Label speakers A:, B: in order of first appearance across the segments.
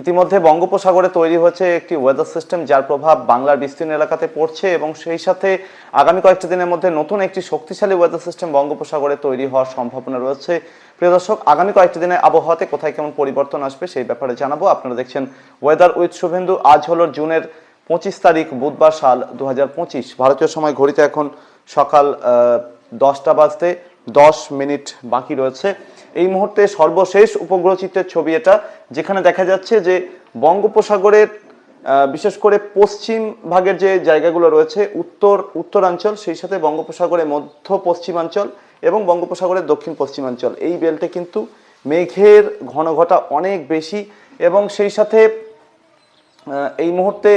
A: ইতিমধ্যে বঙ্গোপসাগরে তৈরি হয়েছে একটি ওয়েদার সিস্টেম যার প্রভাব বাংলার বিস্তীর্ণ এলাকাতে পড়ছে এবং সেই সাথে আগামী কয়েকটি দিনের মধ্যে নতুন একটি শক্তিশালী ওয়েদার সিস্টেম বঙ্গোপসাগরে তৈরি হওয়ার সম্ভাবনা রয়েছে। প্রিয় দর্শক, আগামী কয়েকটি দিনে আবহাওয়াতে কোথায় কেমন পরিবর্তন আসবে সেই ব্যাপারে জানাব। আপনারা দেখছেন ওয়েদার উইথ শুভেন্দু। আজ হলো জুনের পঁচিশ তারিখ, বুধবার সাল দু হাজার পঁচিশ। ভারতীয় সময় ঘড়িতে এখন সকাল দশটা বাজতে দশ মিনিট বাকি রয়েছে। এই মুহূর্তে সর্বশেষ উপগ্রহ চিত্রের ছবি এটা, যেখানে দেখা যাচ্ছে যে বঙ্গোপসাগরের বিশেষ করে পশ্চিম ভাগের যে জায়গাগুলো রয়েছে, উত্তর, উত্তরাঞ্চল, সেই সাথে বঙ্গোপসাগরের মধ্য পশ্চিমাঞ্চল এবং বঙ্গোপসাগরের দক্ষিণ পশ্চিমাঞ্চল। এই বেল্টে কিন্তু মেঘের ঘন ঘটা অনেক বেশি এবং সেই সাথে এই মুহূর্তে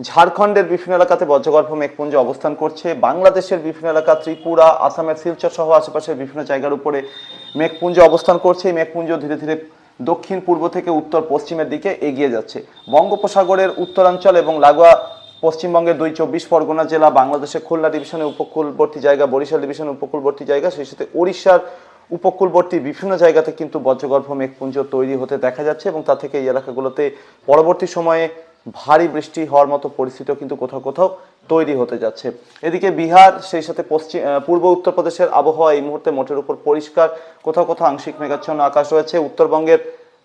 A: ঝাড়খণ্ডের বিভিন্ন এলাকাতে বজ্রগর্ভ মেঘপুঞ্জ অবস্থান করছে। বাংলাদেশের বিভিন্ন এলাকা, ত্রিপুরা, আসামের শিলচর সহ আশেপাশের বিভিন্ন জায়গার উপরে মেঘপুঞ্জ অবস্থান করছে। এই মেঘপুঞ্জ ধীরে ধীরে দক্ষিণ পূর্ব থেকে উত্তর পশ্চিমের দিকে এগিয়ে যাচ্ছে। বঙ্গোপসাগরের উত্তরাঞ্চল এবং লাগোয়া পশ্চিমবঙ্গের দুই চব্বিশ পরগনা জেলা, বাংলাদেশের খুলনা ডিভিশনের উপকূলবর্তী জায়গা, বরিশাল ডিভিশনের উপকূলবর্তী জায়গা, সেই সাথে ওড়িশার উপকূলবর্তী বিভিন্ন জায়গাতে কিন্তু বজ্রগর্ভ মেঘপুঞ্জ তৈরি হতে দেখা যাচ্ছে এবং তা থেকে এই এলাকাগুলোতে পরবর্তী সময়ে ভারী বৃষ্টি হওয়ার মতো পরিস্থিতিও কিন্তু কোথাও কোথাও তৈরি হতে যাচ্ছে। এদিকে বিহার, সেই সাথে পশ্চিম পূর্ব উত্তরপ্রদেশের আবহাওয়া এই মুহূর্তে মোটের উপর পরিষ্কার। কোথাও কোথাও আংশিক মেঘাচ্ছন্ন আকাশ রয়েছে। উত্তরবঙ্গের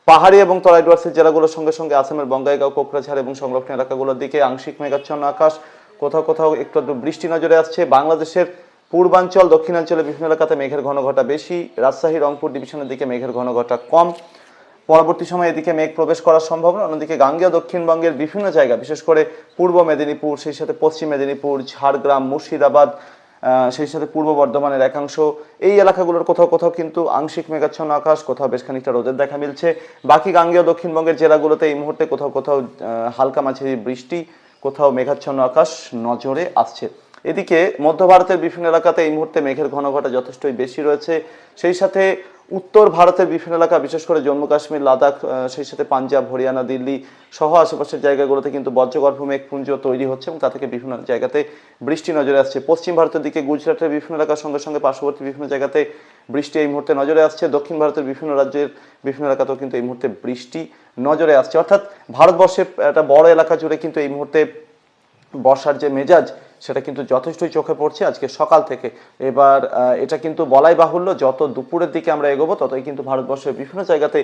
A: পাহাড়ি এবং তরাই ডুয়ার্সের জেলাগুলোর সঙ্গে সঙ্গে আসামের বঙ্গাইগাঁও, কোকরাঝাড় এবং সংলগ্ন এলাকাগুলোর দিকে আংশিক মেঘাচ্ছন্ন আকাশ। কোথাও কোথাও একটু বৃষ্টি নজরে আসছে। বাংলাদেশের পূর্বাঞ্চল দক্ষিণাঞ্চলে বিভিন্ন এলাকাতে মেঘের ঘন ঘটা বেশি। রাজশাহী, রংপুর ডিভিশনের দিকে মেঘের ঘন ঘটা কম। পরবর্তী সময়ে এদিকে মেঘ প্রবেশ করার সম্ভাবনা অন্যদিকে গাঙ্গেয় দক্ষিণবঙ্গের বিভিন্ন জায়গা, বিশেষ করে পূর্ব মেদিনীপুর, সেই সাথে পশ্চিম মেদিনীপুর, ঝাড়গ্রাম, মুর্শিদাবাদ সেই সাথে পূর্ব বর্ধমানের একাংশ, এই এলাকাগুলোর কোথাও কোথাও কিন্তু আংশিক মেঘাচ্ছন্ন আকাশ, কোথাও বেশ খানিকটা রোদের দেখা মিলছে। বাকি গাঙ্গেয় দক্ষিণবঙ্গের জেলাগুলোতে এই মুহূর্তে কোথাও কোথাও হালকা মাঝারি বৃষ্টি, কোথাও মেঘাচ্ছন্ন আকাশ নজরে আসছে। এদিকে মধ্য ভারতের বিভিন্ন এলাকাতে এই মুহূর্তে মেঘের ঘনঘটা যথেষ্টই বেশি রয়েছে। সেই সাথে উত্তর ভারতের বিভিন্ন এলাকা, বিশেষ করে জম্মু কাশ্মীর, লাদাখ সেই সাথে পাঞ্জাব, হরিয়ানা, দিল্লি সহ আশেপাশের জায়গাগুলোতে কিন্তু বজ্রগর্ভ মেঘপুঞ্জ তৈরি হচ্ছে এবং তা থেকে বিভিন্ন জায়গাতে বৃষ্টি নজরে আসছে। পশ্চিম ভারতের দিকে গুজরাটের বিভিন্ন এলাকার সঙ্গে সঙ্গে পার্শ্ববর্তী বিভিন্ন জায়গাতে বৃষ্টি এই মুহূর্তে নজরে আসছে। দক্ষিণ ভারতের বিভিন্ন রাজ্যের বিভিন্ন এলাকাতেও কিন্তু এই মুহূর্তে বৃষ্টি নজরে আসছে। অর্থাৎ ভারতবর্ষের একটা বড় এলাকা জুড়ে কিন্তু এই মুহূর্তে বর্ষার যে মেজাজ, সেটা কিন্তু যথেষ্টই চোখে পড়ছে আজকে সকাল থেকে। এবার এটা কিন্তু বলাই বাহুল্য, যত দুপুরের দিকে আমরা এগোবো, ততই কিন্তু ভারতবর্ষের বিভিন্ন জায়গাতে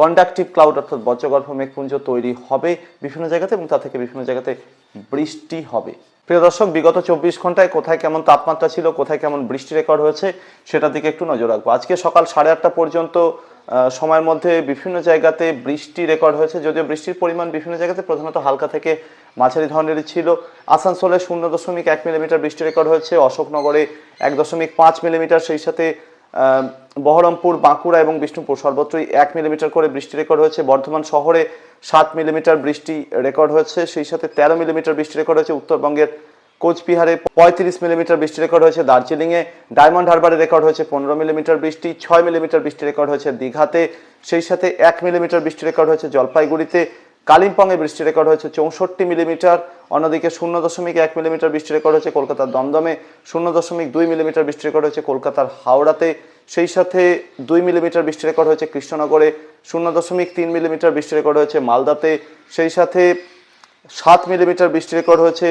A: কন্ডাক্টিভ ক্লাউড অর্থাৎ বজ্রগর্ভ মেঘপুঞ্জ তৈরি হবে বিভিন্ন জায়গাতে এবং তা থেকে বিভিন্ন জায়গাতে বৃষ্টি হবে। প্রিয় দর্শক, বিগত চব্বিশ ঘন্টায় কোথায় কেমন তাপমাত্রা ছিল, কোথায় কেমন বৃষ্টি রেকর্ড হয়েছে, সেটার দিকে একটু নজর রাখব। আজকে সকাল সাড়ে আটটা পর্যন্ত সময়ের মধ্যে বিভিন্ন জায়গাতে বৃষ্টি রেকর্ড হয়েছে। যদিও বৃষ্টির পরিমাণ বিভিন্ন জায়গাতে প্রধানত হালকা থেকে মাঝারি ধরনেরই ছিল। আসানসোলে শূন্য দশমিক এক মিলিমিটার বৃষ্টি রেকর্ড হয়েছে। অশোকনগরে এক দশমিক পাঁচ মিলিমিটার, সেই সাথে বহরমপুর, বাঁকুড়া এবং বিষ্ণুপুর সর্বত্রই এক মিলিমিটার করে বৃষ্টি রেকর্ড হয়েছে। বর্ধমান শহরে সাত মিলিমিটার বৃষ্টি রেকর্ড হয়েছে। সেই সাথে তেরো মিলিমিটার বৃষ্টি রেকর্ড হয়েছে। উত্তরবঙ্গের কোচবিহারে পঁয়ত্রিশ মিলিমিটার বৃষ্টি রেকর্ড হয়েছে, দার্জিলিংয়ে ডায়মন্ড হারবারে রেকর্ড হয়েছে পনেরো মিলিমিটার বৃষ্টি, ছয় মিলিমিটার বৃষ্টি রেকর্ড হয়েছে দীঘাতে, সেই সাথে এক মিলিমিটার বৃষ্টি রেকর্ড হয়েছে জলপাইগুড়িতে, কালিম্পংয়ে বৃষ্টি রেকর্ড হয়েছে চৌষট্টি মিলিমিটার, অন্যদিকে শূন্য দশমিক এক মিলিমিটার বৃষ্টি রেকর্ড হয়েছে কলকাতার দমদমে, শূন্য দশমিক দুই মিলিমিটার বৃষ্টি রেকর্ড হয়েছে কলকাতার হাওড়াতে, সেই সাথে দুই মিলিমিটার বৃষ্টি রেকর্ড হয়েছে কৃষ্ণনগরে, শূন্য দশমিক তিন মিলিমিটার বৃষ্টি রেকর্ড হয়েছে মালদাতে, সেই সাথে সাত মিলিমিটার বৃষ্টি রেকর্ড হয়েছে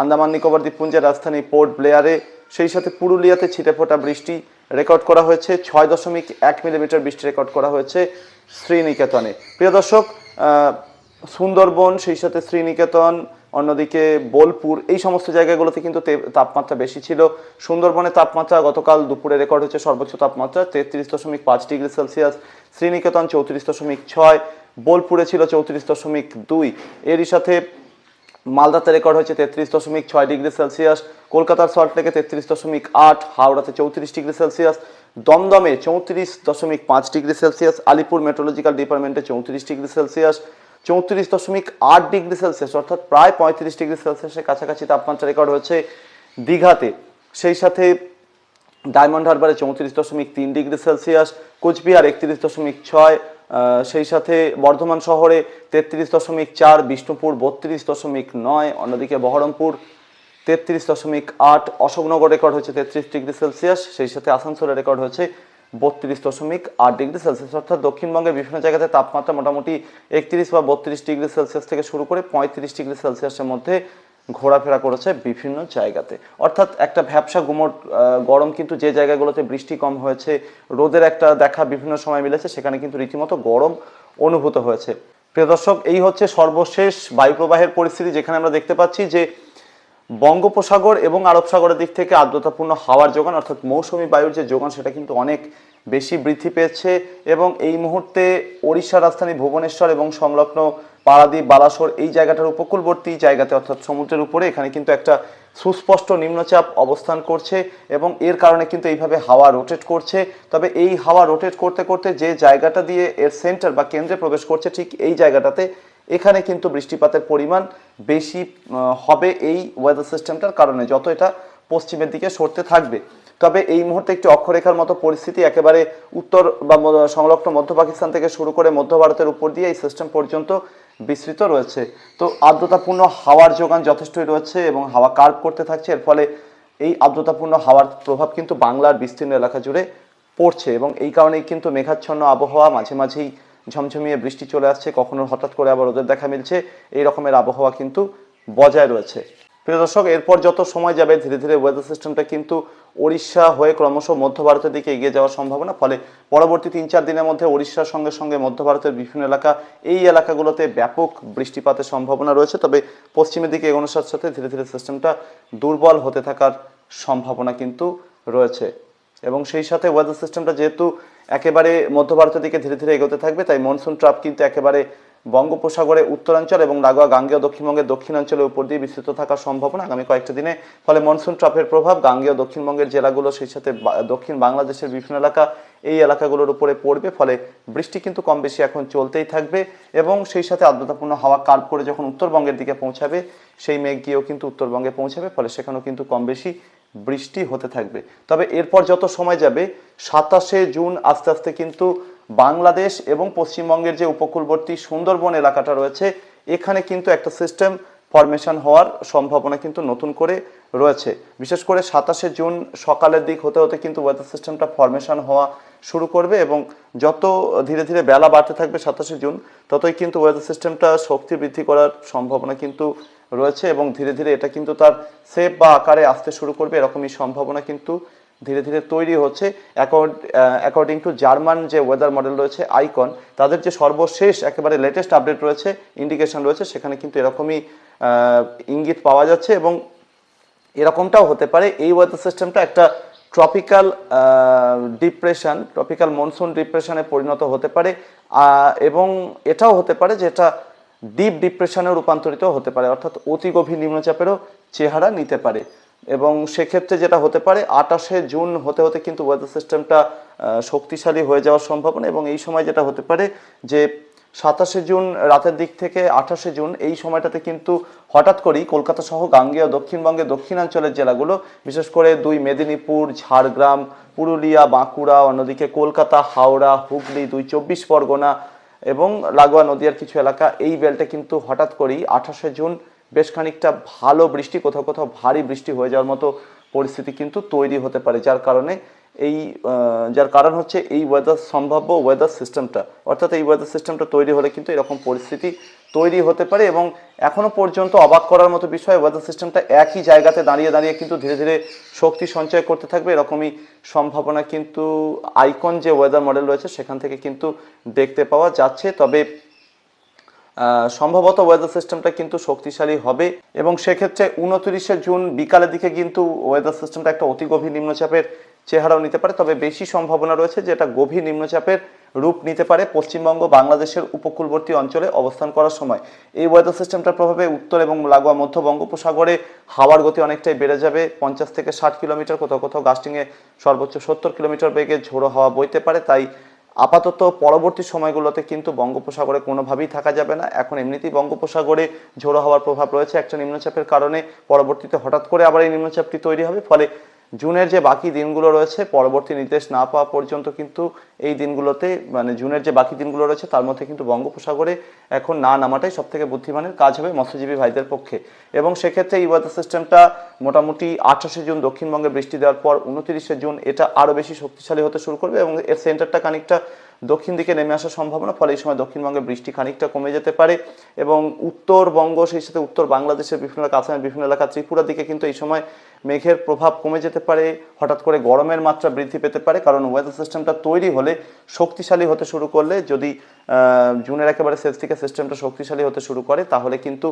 A: আন্দামান, নিকোবর দ্বীপপুঞ্জের রাজধানী পোর্ট ব্লেয়ারে। সেই সাথে পুরুলিয়াতে ছিটেফোঁটা বৃষ্টি রেকর্ড করা হয়েছে। ছয় দশমিক এক মিলিমিটার বৃষ্টি রেকর্ড করা হয়েছে শ্রীনিকেতনে। প্রিয় দর্শক সুন্দরবন, সেই সাথে শ্রীনিকেতন, অন্যদিকে বোলপুর, এই সমস্ত জায়গাগুলোতে কিন্তু তাপমাত্রা বেশি ছিল। সুন্দরবনে তাপমাত্রা গতকাল দুপুরে রেকর্ড হয়েছে সর্বোচ্চ তাপমাত্রা, তেত্রিশ দশমিক পাঁচ ডিগ্রি সেলসিয়াস। শ্রীনিকেতন চৌত্রিশ দশমিক ছয়, বোলপুরে ছিল চৌত্রিশ দশমিক দুই। এরই সাথে মালদাতে রেকর্ড হয়েছে তেত্রিশ দশমিক ছয় ডিগ্রি সেলসিয়াস, কলকাতার সল্টলেকে তেত্রিশ দশমিক আট, হাওড়াতে চৌত্রিশ ডিগ্রি সেলসিয়াস, দমদমে চৌত্রিশ দশমিক পাঁচ ডিগ্রি সেলসিয়াস, আলিপুর মেট্রোলজিক্যাল ডিপার্টমেন্টে চৌত্রিশ ডিগ্রি সেলসিয়াস, চৌত্রিশ দশমিক আট ডিগ্রি সেলসিয়াস, অর্থাৎ প্রায় পঁয়ত্রিশ ডিগ্রি সেলসিয়াসের কাছাকাছি তাপমাত্রা রেকর্ড হয়েছে দীঘাতে। সেই সাথে ডায়মন্ড হারবারে চৌত্রিশ দশমিক তিন ডিগ্রি সেলসিয়াস, কোচবিহার একত্রিশ দশমিক ছয় সেই সাথে বর্ধমান শহরে তেত্রিশ দশমিক চার, বিষ্ণুপুর বত্রিশ দশমিক নয়, অন্যদিকে বহরমপুর তেত্রিশ দশমিক আট, অশোকনগর রেকর্ড হয়েছে তেত্রিশ ডিগ্রি সেলসিয়াস, সেই সাথে আসানসোলে রেকর্ড হয়েছে বত্রিশ দশমিক আট ডিগ্রি সেলসিয়াস। অর্থাৎ দক্ষিণবঙ্গের বিভিন্ন জায়গাতে তাপমাত্রা মোটামুটি একত্রিশ বা বত্রিশ ডিগ্রি সেলসিয়াস থেকে শুরু করে পঁয়ত্রিশ ডিগ্রি সেলসিয়াসের মধ্যে ঘোরাফেরা করেছে বিভিন্ন জায়গাতে। অর্থাৎ একটা ভ্যাবসা গুমট গরম কিন্তু যে জায়গাগুলোতে বৃষ্টি কম হয়েছে, রোদের একটা দেখা বিভিন্ন সময় মিলেছে, সেখানে কিন্তু রীতিমতো গরম অনুভূত হয়েছে। প্রিয় দর্শক, এই হচ্ছে সর্বশেষ বায়ুপ্রবাহের পরিস্থিতি, যেখানে আমরা দেখতে পাচ্ছি যে বঙ্গোপসাগর এবং আরব সাগরের দিক থেকে আর্দ্রতাপূর্ণ হাওয়ার যোগান, অর্থাৎ মৌসুমি বায়ুর যে যোগান, সেটা কিন্তু অনেক বেশি বৃদ্ধি পেয়েছে এবং এই মুহূর্তে ওড়িশা রাজধানী ভুবনেশ্বর এবং সংলগ্ন পারাদ্বীপ, বালাসোর এই জায়গাটার উপকূলবর্তী জায়গাতে, অর্থাৎ সমুদ্রের উপরে, এখানে কিন্তু একটা সুস্পষ্ট নিম্নচাপ অবস্থান করছে এবং এর কারণে কিন্তু এইভাবে হাওয়া রোটেট করছে। তবে এই হাওয়া রোটেট করতে করতে যে জায়গাটা দিয়ে এর সেন্টার বা কেন্দ্রে প্রবেশ করছে, ঠিক এই জায়গাটাতে এখানে কিন্তু বৃষ্টিপাতের পরিমাণ বেশি হবে এই ওয়েদার সিস্টেমটার কারণে, যত এটা পশ্চিমের দিকে সরতে থাকবে। তবে এই মুহূর্তে একটি অক্ষরেখার মতো পরিস্থিতি, একেবারে উত্তর বা সংলগ্ন মধ্য পাকিস্তান থেকে শুরু করে মধ্য ভারতের উপর দিয়ে এই সিস্টেম পর্যন্ত বিস্তৃত রয়েছে। তো আর্দ্রতাপূর্ণ হাওয়ার যোগান যথেষ্টই রয়েছে এবং হাওয়া কার্ভ করতে থাকছে। এর ফলে এই আর্দ্রতাপূর্ণ হাওয়ার প্রভাব কিন্তু বাংলার বিস্তীর্ণ এলাকা জুড়ে পড়ছে এবং এই কারণেই কিন্তু মেঘাচ্ছন্ন আবহাওয়া মাঝে মাঝেই ঝমঝমিয়ে বৃষ্টি চলে আসছে। কখনো হঠাৎ করে আবার রোদের দেখা মিলছে। এই রকমের আবহাওয়া কিন্তু বজায় রয়েছে। প্রিয় দর্শক, এরপর যত সময় যাবে, ধীরে ধীরে ওয়েদার সিস্টেমটা কিন্তু ওড়িশা হয়ে ক্রমশ মধ্য ভারতের দিকে এগিয়ে যাওয়ার সম্ভাবনা। ফলে পরবর্তী তিন চার দিনের মধ্যে ওড়িশার সঙ্গে সঙ্গে মধ্য ভারতের বিভিন্ন এলাকা, এই এলাকাগুলোতে ব্যাপক বৃষ্টিপাতের সম্ভাবনা রয়েছে। তবে পশ্চিমের দিকে এগোনোর সাথে সাথে ধীরে ধীরে সিস্টেমটা দুর্বল হতে থাকার সম্ভাবনা কিন্তু রয়েছে। এবং সেই সাথে ওয়েদার সিস্টেমটা যেহেতু একেবারে মধ্য ভারতের দিকে ধীরে ধীরে এগোতে থাকবে, তাই মনসুন ট্রাপ কিন্তু একেবারে বঙ্গোপসাগরে উত্তরাঞ্চল এবং লাগোয়া গাঙ্গেয় দক্ষিণবঙ্গের দক্ষিণাঞ্চলের উপর দিয়ে বিস্তৃত থাকার সম্ভাবনা আগামী কয়েকটা দিনে ফলে মনসুন ট্রাপের প্রভাব গাঙ্গেয় দক্ষিণবঙ্গের জেলাগুলো, সেই সাথে দক্ষিণ বাংলাদেশের বিভিন্ন এলাকা, এই এলাকাগুলোর উপরে পড়বে। ফলে বৃষ্টি কিন্তু কম বেশি এখন চলতেই থাকবে এবং সেই সাথে আর্দ্রতাপূর্ণ হাওয়া কার্ভ করে যখন উত্তরবঙ্গের দিকে পৌঁছাবে, সেই মেঘ গিয়েও কিন্তু উত্তরবঙ্গে পৌঁছাবে। ফলে সেখানেও কিন্তু কম বেশি বৃষ্টি হতে থাকবে। তবে এরপর যত সময় যাবে, সাতাশে জুন আস্তে আস্তে কিন্তু বাংলাদেশ এবং পশ্চিমবঙ্গের যে উপকূলবর্তী সুন্দরবন এলাকাটা রয়েছে, এখানে কিন্তু একটা সিস্টেম ফরমেশন হওয়ার সম্ভাবনা কিন্তু নতুন করে রয়েছে। বিশেষ করে সাতাশে জুন সকালের দিক হতে হতে কিন্তু ওয়েদার সিস্টেমটা ফরমেশন হওয়া শুরু করবে এবং যত ধীরে ধীরে বেলা বাড়তে থাকবে সাতাশে জুন, ততই কিন্তু ওয়েদার সিস্টেমটা শক্তি বৃদ্ধি করার সম্ভাবনা কিন্তু রয়েছে এবং ধীরে ধীরে এটা কিন্তু তার সেপ বা আকারে আসতে শুরু করবে, এরকমই সম্ভাবনা কিন্তু ধীরে ধীরে তৈরি হচ্ছে। অ্যাকর্ডিং টু জার্মান যে ওয়েদার মডেল রয়েছে আইকন তাদের যে সর্বশেষ একেবারে লেটেস্ট আপডেট রয়েছে ইন্ডিকেশন রয়েছে, সেখানে কিন্তু এরকমই ইঙ্গিত পাওয়া যাচ্ছে এবং এরকমটাও হতে পারে। এই ওয়েদার সিস্টেমটা একটা ট্রপিক্যাল ডিপ্রেশন ট্রপিক্যাল মনসুন ডিপ্রেশনে পরিণত হতে পারে। এবং এটাও হতে পারে যে এটা ডিপ ডিপ্রেশনে রূপান্তরিত হতে পারে। অর্থাৎ অতি গভীর নিম্নচাপেরও চেহারা নিতে পারে। এবং সেক্ষেত্রে যেটা হতে পারে, আটাশে জুন হতে হতে কিন্তু ওয়েদার সিস্টেমটা শক্তিশালী হয়ে যাওয়ার সম্ভাবনা এবং এই সময় যেটা হতে পারে যে সাতাশে জুন রাতের দিক থেকে আঠাশে জুন এই সময়টাতে কিন্তু হঠাৎ করেই কলকাতা সহ গাঙ্গেয়, দক্ষিণবঙ্গে দক্ষিণাঞ্চলের জেলাগুলো, বিশেষ করে দুই মেদিনীপুর, ঝাড়গ্রাম, পুরুলিয়া, বাঁকুড়া, অন্যদিকে কলকাতা, হাওড়া, হুগলি, দুই চব্বিশ পরগনা এবং লাগোয়া নদীয়ার কিছু এলাকা, এই বেলটে কিন্তু হঠাৎ করেই আঠাশে জুন বেশ খানিকটা ভালো বৃষ্টি, কোথাও কোথাও ভারী বৃষ্টি হয়ে যাওয়ার মতো পরিস্থিতি কিন্তু তৈরি হতে পারে, যার কারণে এই যার কারণ হচ্ছে এই ওয়েদার সম্ভাব্য ওয়েদার সিস্টেমটা অর্থাৎ এই ওয়েদার সিস্টেমটা তৈরি হলে কিন্তু এরকম পরিস্থিতি তৈরি হতে পারে এবং এখনও পর্যন্ত অবাক করার মতো বিষয় ওয়েদার সিস্টেমটা একই জায়গাতে দাঁড়িয়ে দাঁড়িয়ে কিন্তু ধীরে ধীরে শক্তি সঞ্চয় করতে থাকবে। এরকমই সম্ভাবনা কিন্তু আইকন যে ওয়েদার মডেল রয়েছে, সেখান থেকে কিন্তু দেখতে পাওয়া যাচ্ছে। তবে সম্ভবত ওয়েদার সিস্টেমটা কিন্তু শক্তিশালী হবে এবং সেক্ষেত্রে উনত্রিশে জুন বিকালের দিকে কিন্তু ওয়েদার সিস্টেমটা একটা অতি গভীর নিম্নচাপের চেহারাও নিতে পারে। তবে বেশি সম্ভাবনা রয়েছে যে এটা গভীর নিম্নচাপের রূপ নিতে পারে পশ্চিমবঙ্গ, বাংলাদেশের উপকূলবর্তী অঞ্চলে অবস্থান করার সময়। এই ওয়েদার সিস্টেমটার প্রভাবে উত্তর এবং লাগোয়া মধ্য বঙ্গোপসাগরে হাওয়ার গতি অনেকটাই বেড়ে যাবে। পঞ্চাশ থেকে ষাট কিলোমিটার কোথাও কোথাও গাস্টিংয়ে সর্বোচ্চ সত্তর কিলোমিটার বেগে ঝোড়ো হাওয়া বইতে পারে। তাই আপাতত পরবর্তী সময়গুলোতে কিন্তু বঙ্গোপসাগরে কোনোভাবেই থাকা যাবে না। এখন এমনিতেই বঙ্গোপসাগরে ঝোড়ো হওয়ার প্রভাব রয়েছে, একটা নিম্নচাপের কারণে পরবর্তীতে হঠাৎ করে আবার এই নিম্নচাপটি তৈরি হবে। ফলে জুনের যে বাকি দিনগুলো রয়েছে, পরবর্তী নির্দেশ না পাওয়া পর্যন্ত কিন্তু এই দিনগুলোতে মানে জুনের যে বাকি দিনগুলো রয়েছে, তার মধ্যে কিন্তু বঙ্গোপসাগরে এখন না নামাটাই সব থেকে বুদ্ধিমানের কাজ হবে মৎস্যজীবী ভাইদের পক্ষে। এবং সেক্ষেত্রে এই ওয়েদার সিস্টেমটা মোটামুটি আঠাশে জুন দক্ষিণবঙ্গে বৃষ্টি দেওয়ার পর উনত্রিশে জুন এটা আরও বেশি শক্তিশালী হতে শুরু করবে এবং এর সেন্টারটা খানিকটা দক্ষিণ দিকে নেমে আসার সম্ভাবনা, ফলে এই সময় দক্ষিণবঙ্গে বৃষ্টি খানিকটা কমে যেতে পারে এবং উত্তরবঙ্গ, সেই সাথে উত্তর বাংলাদেশের বিভিন্ন এলাকা আসামের বিভিন্ন এলাকা ত্রিপুরার দিকে কিন্তু এই সময় মেঘের প্রভাব কমে যেতে পারে, হঠাৎ করে গরমের মাত্রা বৃদ্ধি পেতে পারে, কারণ ওয়েদার সিস্টেমটা তৈরি হলে শক্তিশালী হতে শুরু করলে যদি জুনের একেবারে শেষ থেকে সিস্টেমটা শক্তিশালী হতে শুরু করে, তাহলে কিন্তু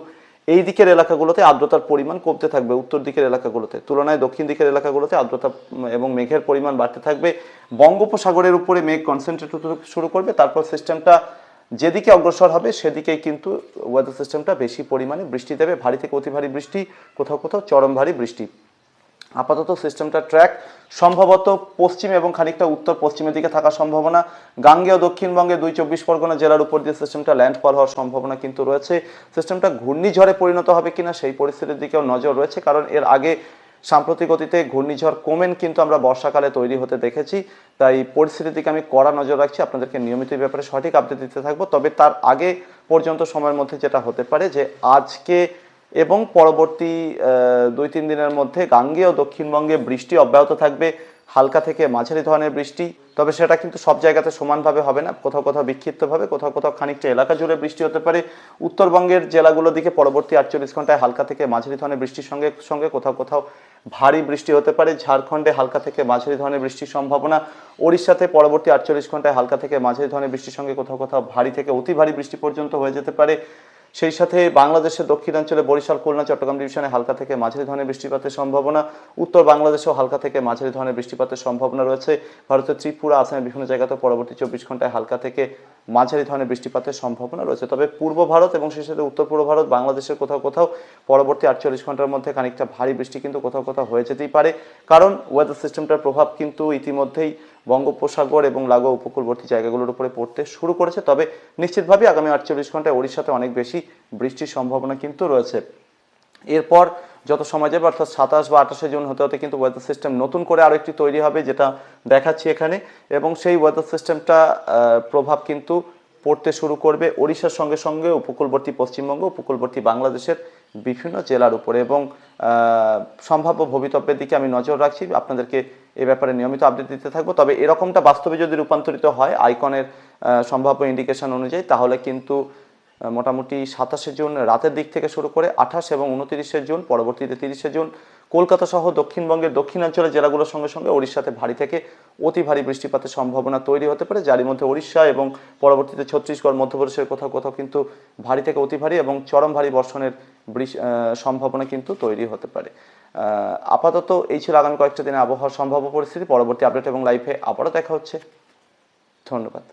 A: এই দিকের এলাকাগুলোতে আর্দ্রতার পরিমাণ কমতে থাকবে, উত্তর দিকের এলাকাগুলোতে। তুলনায় দক্ষিণ দিকের এলাকাগুলোতে আর্দ্রতা এবং মেঘের পরিমাণ বাড়তে থাকবে। বঙ্গোপসাগরের উপরে মেঘ কনসেন্ট্রেট হতে শুরু করবে, তারপর সিস্টেমটা যেদিকে অগ্রসর হবে, সেদিকেই কিন্তু ওয়েদার সিস্টেমটা বেশি পরিমাণে বৃষ্টি দেবে। ভারী থেকে অতি ভারী বৃষ্টি, কোথাও কোথাও চরম ভারী বৃষ্টি। আপাতত সিস্টেমটা ট্র্যাক। সম্ভবত পশ্চিম এবং খানিকটা উত্তর পশ্চিমের দিকে থাকার সম্ভাবনা। গাঙ্গেয় দক্ষিণবঙ্গে দুই চব্বিশ পরগনা জেলার উপর দিয়ে সিস্টেমটা ল্যান্ডফল হওয়ার সম্ভাবনা কিন্তু রয়েছে। সিস্টেমটা ঘূর্ণিঝড়ে পরিণত হবে কিনা সেই পরিস্থিতির দিকেও নজর রয়েছে, কারণ এর আগে সাম্প্রতিক গতিতে ঘূর্ণিঝড় কোমেন কিন্তু আমরা বর্ষাকালে তৈরি হতে দেখেছি। তাই পরিস্থিতির দিকে আমি কড়া নজর রাখছি, আপনাদেরকে নিয়মিত ব্যাপারে সঠিক আপডেট দিতে থাকব। তবে তার আগে পর্যন্ত সময়ের মধ্যে যেটা হতে পারে যে আজকে এবং পরবর্তী দুই তিন দিনের মধ্যে গাঙ্গেয় দক্ষিণবঙ্গে বৃষ্টি অব্যাহত থাকবে, হালকা থেকে মাঝারি ধরনের বৃষ্টি, তবে সেটা কিন্তু সব জায়গাতে সমানভাবে হবে না, কোথাও কোথাও বিক্ষিপ্তভাবে, কোথাও কোথাও খানিকটা এলাকা জুড়ে বৃষ্টি হতে পারে। উত্তরবঙ্গের জেলাগুলোর দিকে পরবর্তী আটচল্লিশ ঘন্টায় হালকা থেকে মাঝারি ধরনের বৃষ্টির সঙ্গে সঙ্গে কোথাও কোথাও ভারী বৃষ্টি হতে পারে, ঝাড়খণ্ডে হালকা থেকে মাঝারি ধরনের বৃষ্টির সম্ভাবনা। ওড়িশাতে পরবর্তী আটচল্লিশ ঘন্টায় হালকা থেকে মাঝারি ধরনের বৃষ্টির সঙ্গে কোথাও কোথাও ভারী থেকে অতি ভারী বৃষ্টি পর্যন্ত হয়ে যেতে পারে। সেই সাথে বাংলাদেশের দক্ষিণাঞ্চলে বরিশাল, খুলনা, চট্টগ্রাম ডিভিশনে হালকা থেকে মাঝারি ধরনের বৃষ্টিপাতের সম্ভাবনা। উত্তর বাংলাদেশেও হালকা থেকে মাঝারি ধরনের বৃষ্টিপাতের সম্ভাবনা রয়েছে। ভারতের ত্রিপুরা, আসামের বিভিন্ন জায়গাতে পরবর্তী চব্বিশ ঘন্টায় হালকা থেকে মাঝারি ধরনের বৃষ্টিপাতের সম্ভাবনা রয়েছে। তবে পূর্ব ভারত এবং সেই সাথে উত্তর পূর্ব ভারত, বাংলাদেশের কোথাও কোথাও পরবর্তী আটচল্লিশ ঘণ্টার মধ্যে খানিকটা ভারী বৃষ্টি কিন্তু কোথাও কোথাও হয়ে যেতেই পারে। কারণ ওয়েদার সিস্টেমটার প্রভাব কিন্তু ইতিমধ্যেই বঙ্গোপসাগর এবং লাগোয়া উপকূলবর্তী জায়গাগুলোর উপরে পড়তে শুরু করেছে। তবে নিশ্চিতভাবে আগামী আটচল্লিশ ঘন্টায় ওড়িশাতে অনেক বেশি বৃষ্টির সম্ভাবনা কিন্তু রয়েছে। এরপর যত সময় যাবে, অর্থাৎ সাতাশ বা আঠাশে জুন হতে হতে কিন্তু ওয়েদার সিস্টেম নতুন করে আরও একটি তৈরি হবে, যেটা দেখাচ্ছি এখানে। এবং সেই ওয়েদার সিস্টেমটা প্রভাব কিন্তু পড়তে শুরু করবে ওড়িশার সঙ্গে সঙ্গে, উপকূলবর্তী পশ্চিমবঙ্গ, উপকূলবর্তী বাংলাদেশের বিভিন্ন জেলার উপরে। এবং সম্ভাব্য ভবিতব্যের দিকে আমি নজর রাখছি। আপনাদেরকে এ ব্যাপারে নিয়মিত আপডেট দিতে থাকব। তবে এরকমটা বাস্তবে যদি রূপান্তরিত হয় আইকনের সম্ভাব্য ইন্ডিকেশন অনুযায়ী, তাহলে কিন্তু মোটামুটি সাতাশে জুন রাতের দিক থেকে শুরু করে আঠাশ এবং উনতিরিশে জুন, পরবর্তীতে তিরিশে জুন, কলকাতা সহ দক্ষিণবঙ্গের দক্ষিণাঞ্চলের জেলাগুলোর সঙ্গে সঙ্গে ওড়িশাতে ভারী থেকে অতি ভারী বৃষ্টিপাতের সম্ভাবনা তৈরি হতে পারে। যারই মধ্যে ওড়িশা এবং পরবর্তীতে ছত্তিশগড়, মধ্যপ্রদেশের কোথাও কোথাও কিন্তু ভারী থেকে অতি ভারী এবং চরম ভারী বর্ষণের সম্ভাবনা কিন্তু তৈরি হতে পারে। আপাতত এই ছিল আগামী কয়েকটা দিনে আবহাওয়ার সম্ভাব্য পরিস্থিতি। পরবর্তী আপডেট এবং লাইফে আবারও দেখা হচ্ছে। ধন্যবাদ।